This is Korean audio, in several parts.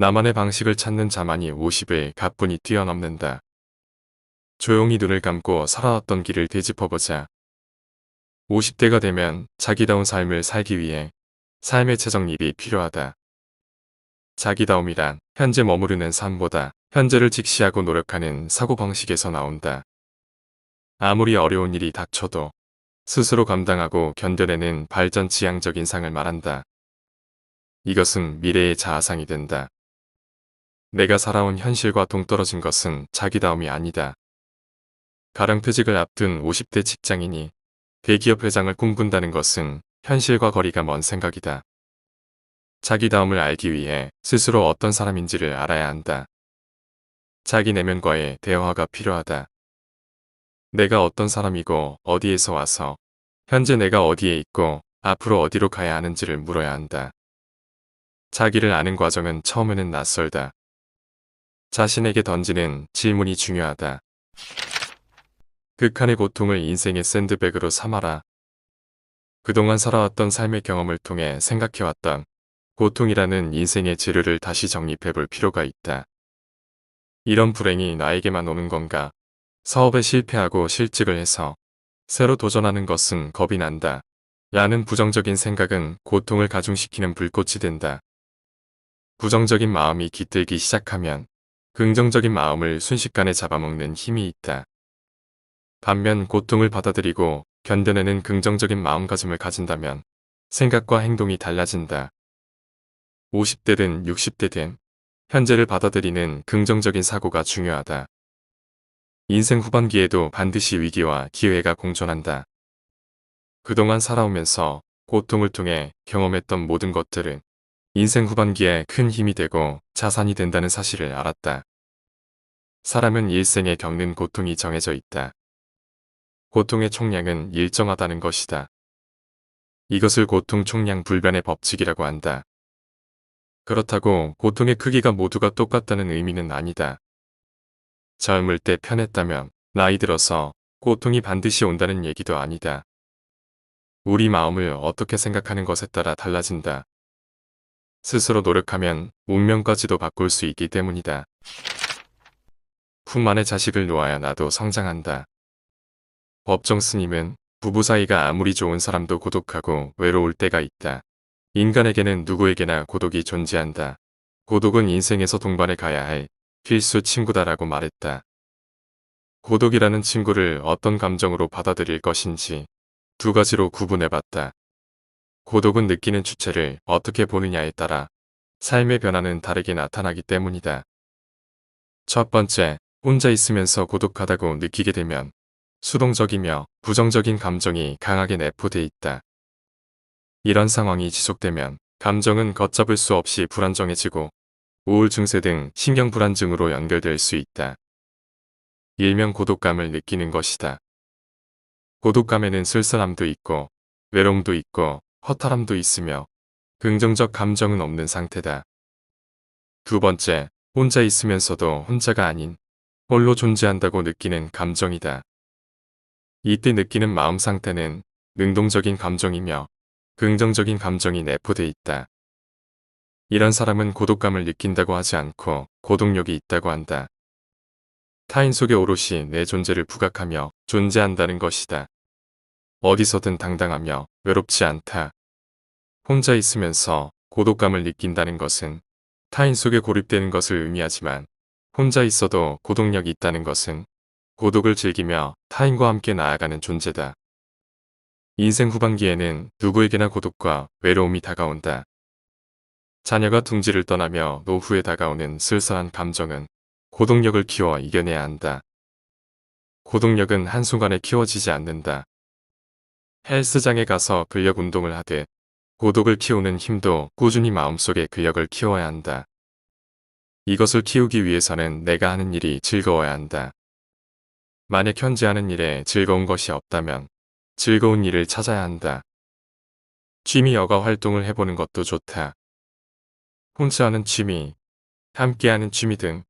나만의 방식을 찾는 자만이 50을 가뿐히 뛰어넘는다. 조용히 눈을 감고 살아왔던 길을 되짚어보자. 50대가 되면 자기다운 삶을 살기 위해 삶의 재정립이 필요하다. 자기다움이란 현재 머무르는 삶보다 현재를 직시하고 노력하는 사고방식에서 나온다. 아무리 어려운 일이 닥쳐도 스스로 감당하고 견뎌내는 발전 지향적인 상을 말한다. 이것은 미래의 자아상이 된다. 내가 살아온 현실과 동떨어진 것은 자기다움이 아니다. 가령퇴직을 앞둔 50대 직장인이 대기업 회장을 꿈꾼다는 것은 현실과 거리가 먼 생각이다. 자기다움을 알기 위해 스스로 어떤 사람인지를 알아야 한다. 자기 내면과의 대화가 필요하다. 내가 어떤 사람이고 어디에서 와서 현재 내가 어디에 있고 앞으로 어디로 가야 하는지를 물어야 한다. 자기를 아는 과정은 처음에는 낯설다. 자신에게 던지는 질문이 중요하다. 극한의 고통을 인생의 샌드백으로 삼아라. 그동안 살아왔던 삶의 경험을 통해 생각해왔던 고통이라는 인생의 재료를 다시 정립해 볼 필요가 있다. 이런 불행이 나에게만 오는 건가? 사업에 실패하고 실직을 해서 새로 도전하는 것은 겁이 난다. 라는 부정적인 생각은 고통을 가중시키는 불꽃이 된다. 부정적인 마음이 깃들기 시작하면 긍정적인 마음을 순식간에 잡아먹는 힘이 있다. 반면 고통을 받아들이고 견뎌내는 긍정적인 마음가짐을 가진다면 생각과 행동이 달라진다. 50대든 60대든 현재를 받아들이는 긍정적인 사고가 중요하다. 인생 후반기에도 반드시 위기와 기회가 공존한다. 그동안 살아오면서 고통을 통해 경험했던 모든 것들은 인생 후반기에 큰 힘이 되고 자산이 된다는 사실을 알았다. 사람은 일생에 겪는 고통이 정해져 있다. 고통의 총량은 일정하다는 것이다. 이것을 고통 총량 불변의 법칙이라고 한다. 그렇다고 고통의 크기가 모두가 똑같다는 의미는 아니다. 젊을 때 편했다면 나이 들어서 고통이 반드시 온다는 얘기도 아니다. 우리 마음을 어떻게 생각하는 것에 따라 달라진다. 스스로 노력하면 운명까지도 바꿀 수 있기 때문이다. 품 안에 자식을 놓아야 나도 성장한다. 법정 스님은 부부 사이가 아무리 좋은 사람도 고독하고 외로울 때가 있다. 인간에게는 누구에게나 고독이 존재한다. 고독은 인생에서 동반해 가야 할 필수 친구다라고 말했다. 고독이라는 친구를 어떤 감정으로 받아들일 것인지 두 가지로 구분해봤다. 고독은 느끼는 주체를 어떻게 보느냐에 따라 삶의 변화는 다르게 나타나기 때문이다. 첫 번째, 혼자 있으면서 고독하다고 느끼게 되면 수동적이며 부정적인 감정이 강하게 내포돼 있다. 이런 상황이 지속되면 감정은 걷잡을 수 없이 불안정해지고 우울 증세 등 신경 불안증으로 연결될 수 있다. 일명 고독감을 느끼는 것이다. 고독감에는 쓸쓸함도 있고 외로움도 있고 허탈함도 있으며 긍정적 감정은 없는 상태다. 두 번째, 혼자 있으면서도 혼자가 아닌 홀로 존재한다고 느끼는 감정이다. 이때 느끼는 마음 상태는 능동적인 감정이며 긍정적인 감정이 내포돼 있다. 이런 사람은 고독감을 느낀다고 하지 않고 고독력이 있다고 한다. 타인 속에 오롯이 내 존재를 부각하며 존재한다는 것이다. 어디서든 당당하며 외롭지 않다. 혼자 있으면서 고독감을 느낀다는 것은 타인 속에 고립되는 것을 의미하지만 혼자 있어도 고독력이 있다는 것은 고독을 즐기며 타인과 함께 나아가는 존재다. 인생 후반기에는 누구에게나 고독과 외로움이 다가온다. 자녀가 둥지를 떠나며 노후에 다가오는 쓸쓸한 감정은 고독력을 키워 이겨내야 한다. 고독력은 한순간에 키워지지 않는다. 헬스장에 가서 근력 운동을 하듯 고독을 키우는 힘도 꾸준히 마음속에 근력을 키워야 한다. 이것을 키우기 위해서는 내가 하는 일이 즐거워야 한다. 만약 현재 하는 일에 즐거운 것이 없다면 즐거운 일을 찾아야 한다. 취미 여가 활동을 해보는 것도 좋다. 혼자 하는 취미, 함께하는 취미 등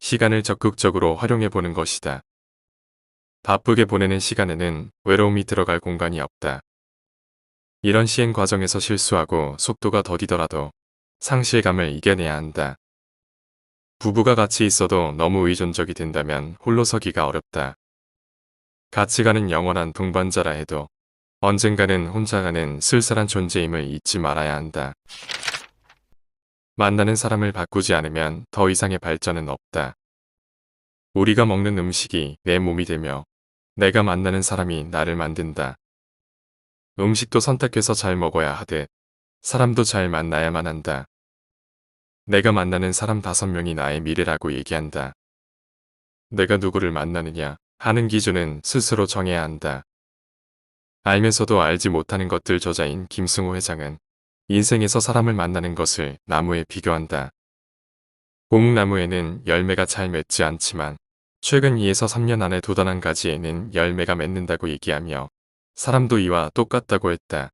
시간을 적극적으로 활용해보는 것이다. 바쁘게 보내는 시간에는 외로움이 들어갈 공간이 없다. 이런 시행 과정에서 실수하고 속도가 더디더라도 상실감을 이겨내야 한다. 부부가 같이 있어도 너무 의존적이 된다면 홀로 서기가 어렵다. 같이 가는 영원한 동반자라 해도 언젠가는 혼자 가는 쓸쓸한 존재임을 잊지 말아야 한다. 만나는 사람을 바꾸지 않으면 더 이상의 발전은 없다. 우리가 먹는 음식이 내 몸이 되며 내가 만나는 사람이 나를 만든다. 음식도 선택해서 잘 먹어야 하듯 사람도 잘 만나야만 한다. 내가 만나는 사람 다섯 명이 나의 미래라고 얘기한다. 내가 누구를 만나느냐 하는 기준은 스스로 정해야 한다. 알면서도 알지 못하는 것들 저자인 김승호 회장은 인생에서 사람을 만나는 것을 나무에 비교한다. 고묵나무에는 열매가 잘 맺지 않지만 최근 2에서 3년 안에 도단한 가지에는 열매가 맺는다고 얘기하며 사람도 이와 똑같다고 했다.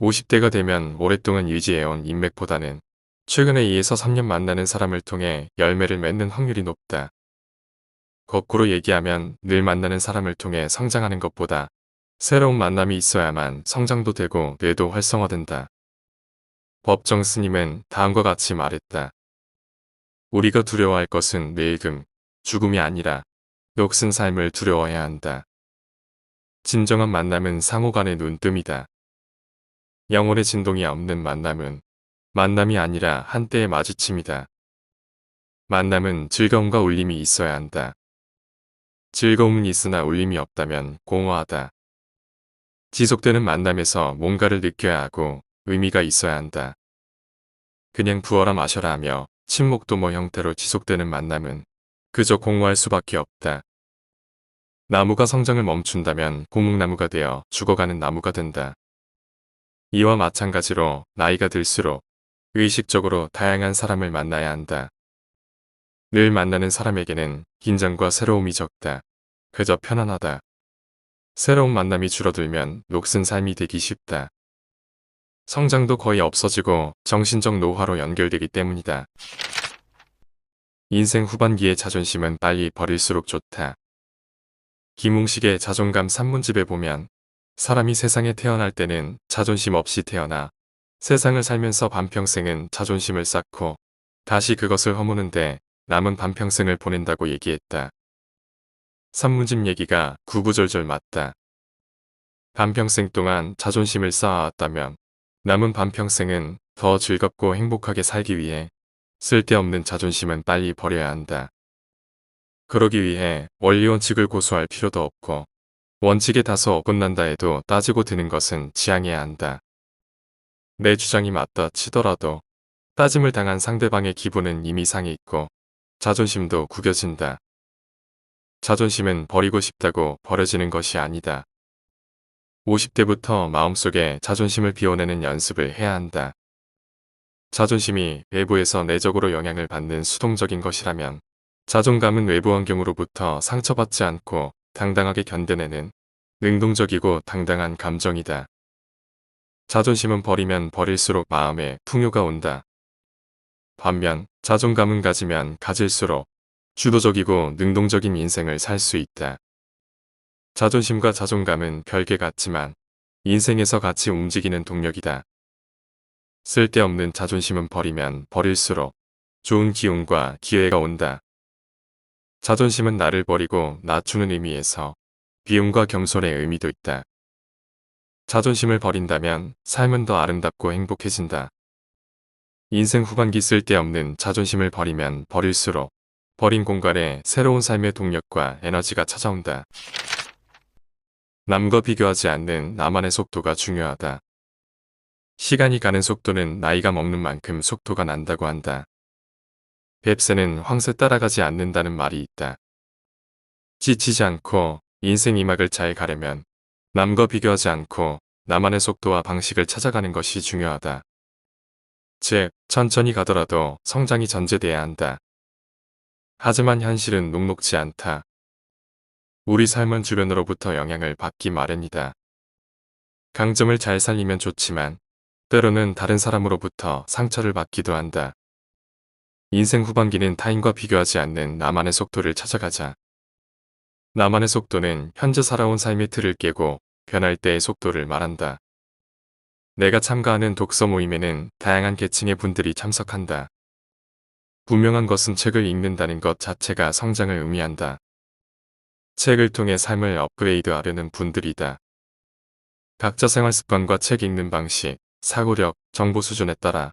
50대가 되면 오랫동안 유지해온 인맥보다는 최근에 2에서 3년 만나는 사람을 통해 열매를 맺는 확률이 높다. 거꾸로 얘기하면 늘 만나는 사람을 통해 성장하는 것보다 새로운 만남이 있어야만 성장도 되고 뇌도 활성화된다. 법정 스님은 다음과 같이 말했다. 우리가 두려워할 것은 늙음, 죽음이 아니라 녹슨 삶을 두려워해야 한다. 진정한 만남은 상호 간의 눈뜸이다. 영혼의 진동이 없는 만남은 만남이 아니라 한때의 마주침이다. 만남은 즐거움과 울림이 있어야 한다. 즐거움은 있으나 울림이 없다면 공허하다. 지속되는 만남에서 뭔가를 느껴야 하고 의미가 있어야 한다. 그냥 부어라 마셔라 하며 침묵도 뭐 형태로 지속되는 만남은 그저 공허할 수밖에 없다. 나무가 성장을 멈춘다면 고목나무가 되어 죽어가는 나무가 된다. 이와 마찬가지로 나이가 들수록 의식적으로 다양한 사람을 만나야 한다. 늘 만나는 사람에게는 긴장과 새로움이 적다. 그저 편안하다. 새로운 만남이 줄어들면 녹슨 삶이 되기 쉽다. 성장도 거의 없어지고 정신적 노화로 연결되기 때문이다. 인생 후반기의 자존심은 빨리 버릴수록 좋다. 김웅식의 자존감 산문집에 보면 사람이 세상에 태어날 때는 자존심 없이 태어나 세상을 살면서 반평생은 자존심을 쌓고 다시 그것을 허무는데 남은 반평생을 보낸다고 얘기했다. 산문집 얘기가 구구절절 맞다. 반평생 동안 자존심을 쌓아왔다면 남은 반평생은 더 즐겁고 행복하게 살기 위해 쓸데없는 자존심은 빨리 버려야 한다. 그러기 위해 원리 원칙을 고수할 필요도 없고 원칙에 다소 어긋난다 해도 따지고 드는 것은 지양해야 한다. 내 주장이 맞다 치더라도 따짐을 당한 상대방의 기분은 이미 상해 있고 자존심도 구겨진다. 자존심은 버리고 싶다고 버려지는 것이 아니다. 50대부터 마음속에 자존심을 비워내는 연습을 해야 한다. 자존심이 외부에서 내적으로 영향을 받는 수동적인 것이라면 자존감은 외부 환경으로부터 상처받지 않고 당당하게 견뎌내는 능동적이고 당당한 감정이다. 자존심은 버리면 버릴수록 마음에 풍요가 온다. 반면 자존감은 가지면 가질수록 주도적이고 능동적인 인생을 살 수 있다. 자존심과 자존감은 별개 같지만 인생에서 같이 움직이는 동력이다. 쓸데없는 자존심은 버리면 버릴수록 좋은 기운과 기회가 온다. 자존심은 나를 버리고 낮추는 의미에서 비움과 겸손의 의미도 있다. 자존심을 버린다면 삶은 더 아름답고 행복해진다. 인생 후반기 쓸데없는 자존심을 버리면 버릴수록 버린 공간에 새로운 삶의 동력과 에너지가 찾아온다. 남과 비교하지 않는 나만의 속도가 중요하다. 시간이 가는 속도는 나이가 먹는 만큼 속도가 난다고 한다. 뱁새는 황새 따라가지 않는다는 말이 있다. 지치지 않고 인생 이막을 잘 가려면 남과 비교하지 않고 나만의 속도와 방식을 찾아가는 것이 중요하다. 즉, 천천히 가더라도 성장이 전제돼야 한다. 하지만 현실은 녹록지 않다. 우리 삶은 주변으로부터 영향을 받기 마련이다. 강점을 잘 살리면 좋지만 때로는 다른 사람으로부터 상처를 받기도 한다. 인생 후반기는 타인과 비교하지 않는 나만의 속도를 찾아가자. 나만의 속도는 현재 살아온 삶의 틀을 깨고 변할 때의 속도를 말한다. 내가 참가하는 독서 모임에는 다양한 계층의 분들이 참석한다. 분명한 것은 책을 읽는다는 것 자체가 성장을 의미한다. 책을 통해 삶을 업그레이드하려는 분들이다. 각자 생활 습관과 책 읽는 방식, 사고력, 정보 수준에 따라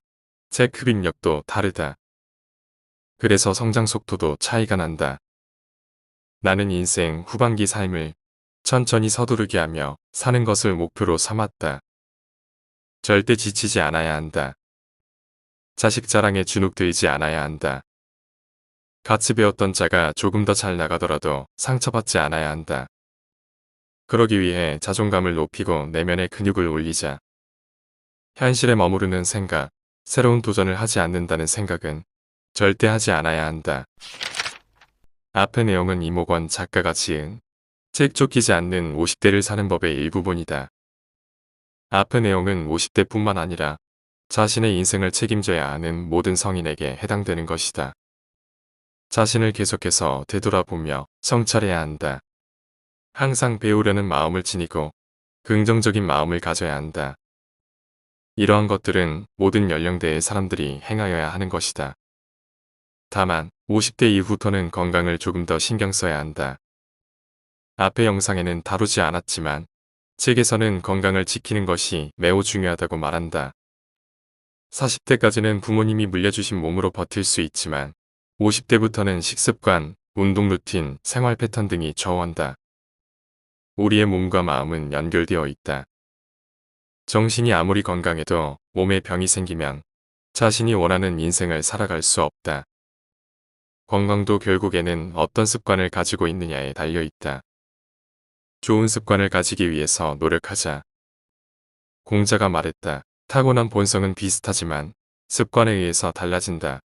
책 흡입력도 다르다. 그래서 성장 속도도 차이가 난다. 나는 인생 후반기 삶을 천천히 서두르게 하며 사는 것을 목표로 삼았다. 절대 지치지 않아야 한다. 자식 자랑에 주눅들지 않아야 한다. 같이 배웠던 자가 조금 더 잘 나가더라도 상처받지 않아야 한다. 그러기 위해 자존감을 높이고 내면의 근육을 올리자. 현실에 머무르는 생각, 새로운 도전을 하지 않는다는 생각은 절대 하지 않아야 한다. 앞의 내용은 이모권 작가가 지은 책 쫓기지 않는 50대를 사는 법의 일부분이다. 앞의 내용은 50대뿐만 아니라 자신의 인생을 책임져야 하는 모든 성인에게 해당되는 것이다. 자신을 계속해서 되돌아보며 성찰해야 한다. 항상 배우려는 마음을 지니고 긍정적인 마음을 가져야 한다. 이러한 것들은 모든 연령대의 사람들이 행하여야 하는 것이다. 다만 50대 이후부터는 건강을 조금 더 신경 써야 한다. 앞의 영상에는 다루지 않았지만 책에서는 건강을 지키는 것이 매우 중요하다고 말한다. 40대까지는 부모님이 물려주신 몸으로 버틸 수 있지만 50대부터는 식습관, 운동 루틴, 생활 패턴 등이 좌우한다. 우리의 몸과 마음은 연결되어 있다. 정신이 아무리 건강해도 몸에 병이 생기면 자신이 원하는 인생을 살아갈 수 없다. 건강도 결국에는 어떤 습관을 가지고 있느냐에 달려 있다. 좋은 습관을 가지기 위해서 노력하자. 공자가 말했다. 타고난 본성은 비슷하지만 습관에 의해서 달라진다.